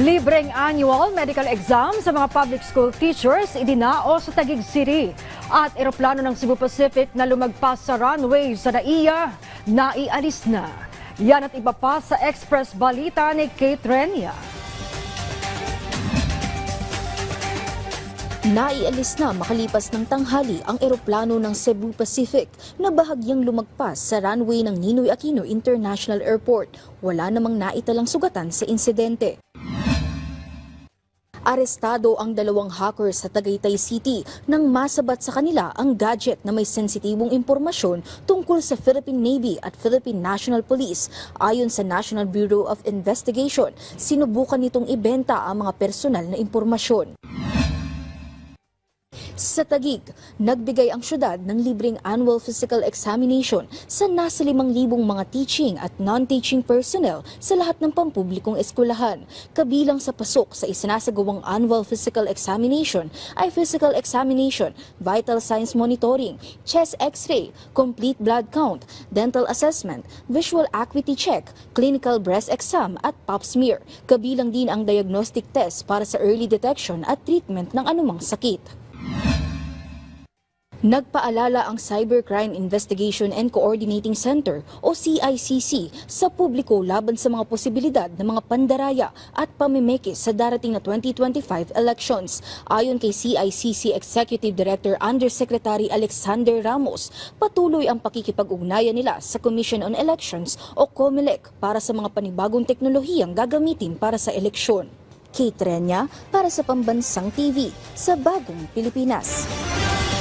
Libreng annual medical exam sa mga public school teachers idinao sa Taguig City. At eroplano ng Cebu Pacific na lumagpas sa runway sa NAIA, naialis na. Yan at iba pa sa Express Balita ni Kate Renia. Naialis na makalipas ng tanghali ang eroplano ng Cebu Pacific na bahagyang lumagpas sa runway ng Ninoy Aquino International Airport. Wala namang naitalang sugatan sa insidente. Arestado ang dalawang hackers sa Tagaytay City nang masabat sa kanila ang gadget na may sensitibong impormasyon tungkol sa Philippine Navy at Philippine National Police. Ayon sa National Bureau of Investigation, sinubukan nitong ibenta ang mga personal na impormasyon. Sa Tagig, nagbigay ang syudad ng libreng annual physical examination sa nasa 5,000 mga teaching at non-teaching personnel sa lahat ng pampublikong eskwelahan. Kabilang sa pasok sa isinasagawang annual physical examination ay physical examination, vital signs monitoring, chest x-ray, complete blood count, dental assessment, visual acuity check, clinical breast exam at pap smear. Kabilang din ang diagnostic test para sa early detection at treatment ng anumang sakit. Nagpaalala ang Cybercrime Investigation and Coordinating Center o CICC sa publiko laban sa mga posibilidad ng mga pandaraya at pamimeke sa darating na 2025 elections. Ayon kay CICC Executive Director Undersecretary Alexander Ramos, patuloy ang pakikipag-ugnayan nila sa Commission on Elections o COMELEC para sa mga panibagong teknolohiyang gagamitin para sa eleksyon. Kate Renya para sa Pambansang TV sa Bagong Pilipinas.